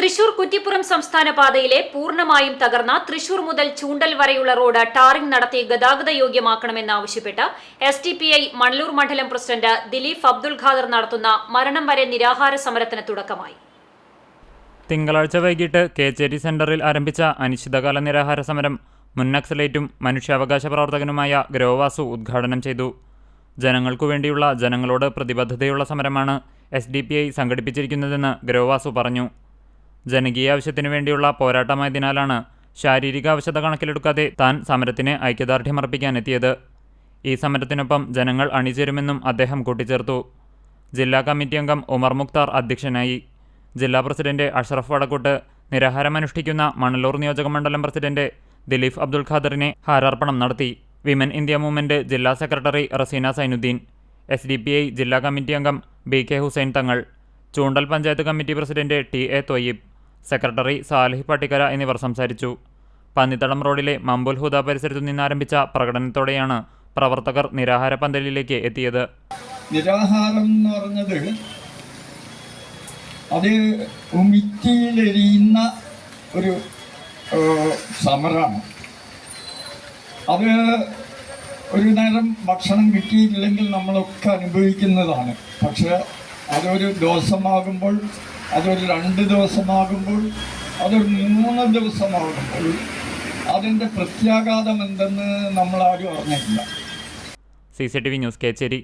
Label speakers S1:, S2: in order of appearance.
S1: തൃശൂർ കുറ്റിപ്പുറം സംസ്ഥാന പാതയിലെ പൂർണമായും തകർന്ന തൃശൂർ മുതൽ ചൂണ്ടൽ വരെയുള്ള റോഡ് ടാറിംഗ് നടത്തി ഗതാഗത യോഗ്യമാക്കണമെന്നാവശ്യപ്പെട്ട് S D P I Manalur മണ്ഡലം പ്രസിഡന്റ് ദിലീപ് അബ്ദുൽ ഖാദർ നടത്തുന്ന മരണം വരെ നിരാഹാര സമരത്തിന് തുടക്കമായി.
S2: തിങ്കളാഴ്ച വൈകിട്ട് കേച്ചേരി സെന്ററിൽ ആരംഭിച്ച അനിശ്ചിതകാല നിരാഹാര സമരം മുൻ നക്സലേറ്റും മനുഷ്യാവകാശ പ്രവർത്തകനുമായ ഗ്രോവാസു ഉദ്ഘാടനം ചെയ്തു. ജനങ്ങൾക്കു വേണ്ടിയുള്ള ജനങ്ങളോട് പ്രതിബദ്ധതയുള്ള സമരമാണ് എസ് ഡി പി ഐ സംഘടിപ്പിച്ചിരിക്കുന്നതെന്ന് ഗ്രോവാസു പറഞ്ഞു. ജനകീയ ആവശ്യത്തിനു വേണ്ടിയുള്ള പോരാട്ടമായതിനാലാണ് ശാരീരിക ആവശ്യത കണക്കിലെടുക്കാതെ താൻ സമരത്തിന് ഐക്യദാർഢ്യമർപ്പിക്കാനെത്തിയത്. ഈ സമരത്തിനൊപ്പം ജനങ്ങൾ അണിചേരുമെന്നും അദ്ദേഹം കൂട്ടിച്ചേർത്തു. ജില്ലാ കമ്മിറ്റി അംഗം ഉമർ മുക്താർ അധ്യക്ഷനായി. ജില്ലാ പ്രസിഡന്റ് അഷ്റഫ് വടക്കൂട്ട് നിരാഹാരമനുഷ്ഠിക്കുന്ന മണലൂർ നിയോജക മണ്ഡലം പ്രസിഡന്റ് ദിലീഫ് അബ്ദുൽ ഖാദറിനെ ഹാരാർപ്പണം നടത്തി. വിമൻ ഇന്ത്യ മൂവ്മെന്റ് ജില്ലാ secretary Raseena Zainuddin S D P I ജില്ലാ കമ്മിറ്റി അംഗം B K Hussain Thangal Choondal panchayat committee president T A Thoyyib secretary Salih Pattikkara എന്നിവർ സംസാരിച്ചു. പന്നിത്തടം റോഡിലെ മമ്പുൽ ഹുദ പരിസരത്തു നിന്നാരംഭിച്ച പ്രകടനത്തോടെയാണ് പ്രവർത്തകർ നിരാഹാര പന്തലിലേക്ക് എത്തിയത്.
S3: നിരാഹാരം എന്ന് പറഞ്ഞത് അത് ഉമിറ്റിയിലെരിയുന്ന ഒരു സമരമാണ് അത് ഒരു നേരം ഭക്ഷണം കിട്ടിയില്ലെങ്കിൽ നമ്മളൊക്കെ അനുഭവിക്കുന്നതാണ്. പക്ഷെ അതൊരു ദിവസമാകുമ്പോൾ അതൊരു രണ്ട് ദിവസമാകുമ്പോൾ അതൊരു മൂന്ന് ദിവസമാകുമ്പോൾ അതിന്റെ പ്രത്യാഘാതം എന്തെന്ന് നമ്മളാരും അറിഞ്ഞിട്ടില്ല.
S2: C C T V news Kechery.